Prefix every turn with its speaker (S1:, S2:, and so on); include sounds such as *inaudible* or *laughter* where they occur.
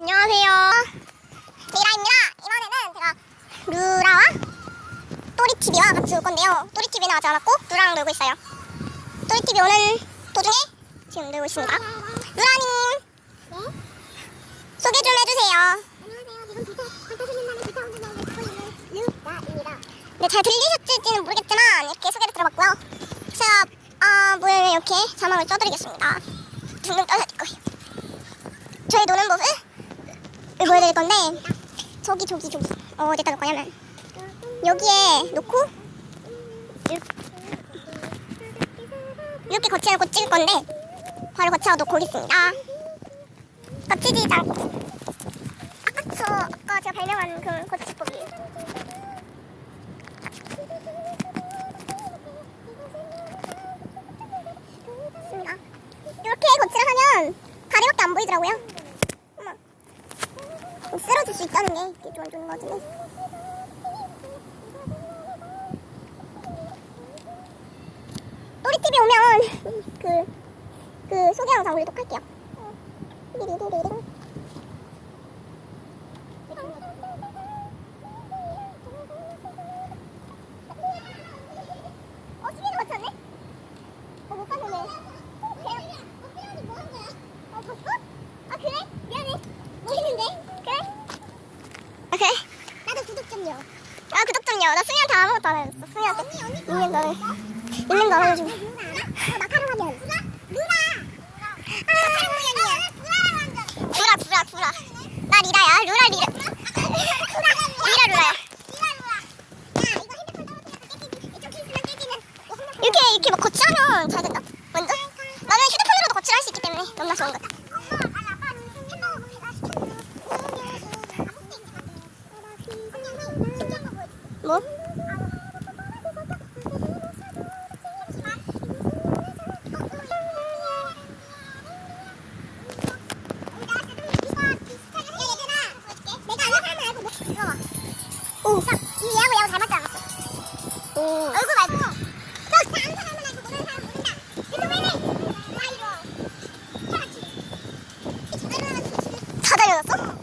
S1: 안녕하세요. 미라입니다. 이번에는 제가 루라와 또리TV와 같이 올 건데요. 또리TV는 아직 안 왔고 루라랑 놀고 있어요. 또리TV 오는 도중에 지금 놀고 있습니다. 루라님 소개 좀 해주세요.
S2: 안녕하세요. 지금 방탄소년단의 있는 루라입니다.
S1: 네, 잘 들리셨을지는 모르겠지만 이렇게 소개를 들어봤고요. 제가 아, 물 이렇게 자막을 써드리겠습니다. 떠서 될 거예요. 저희 노는 법을 보여드릴 건데 저기 저기 저기 어, 어디다 놓을 거냐면 여기에 놓고 이렇게, 거치해놓고 찍을 건데 바로 거치하고 놓고 오겠습니다. 거치지 않고 아까 저 아까 제가 발명한 그 거치법이에요. 이렇게 거치를 하면 다리밖에 안 보이더라고요. 쓰러질 수 있다는 게좀 좋은 거 같은데. 또리TV 오면 *laughs* 그, 그 소개 영상 올리도록 할게요. 리리리리리. 어, 시계도 맞췄네? 어, 못 봤는데. 어, 봤어? 아, 그래? 미안해. 모르는데? 그래? 아, 그래?
S2: 나도 구독 좀요.
S1: 아, 구독 좀요. 나 수미한테 아무것도 안 해줬어. 수미한테.
S2: 언니
S1: 있는 거를. 있는 거 알려주고.
S2: 루라 알아? 어, 마카롱 하면. 루라? 루라. 마카롱 모양이야. 루라 완전.
S1: 구라, 구라, 구라. 나 리라야. 루라, 리라. 리라, 루라야.
S2: 리라 루라. 야 이거 핸드폰 떨어뜨려서 깨지지. 이쪽 케이스만 깨지는. 어, 핸드폰
S1: 이렇게, 이렇게 막 거치하면 잘 된다. 완전. 나는 휴대폰으로도 거치를 할 수 있기 때문에 너무나 좋은
S2: 것같 이.
S1: 다 달려졌어?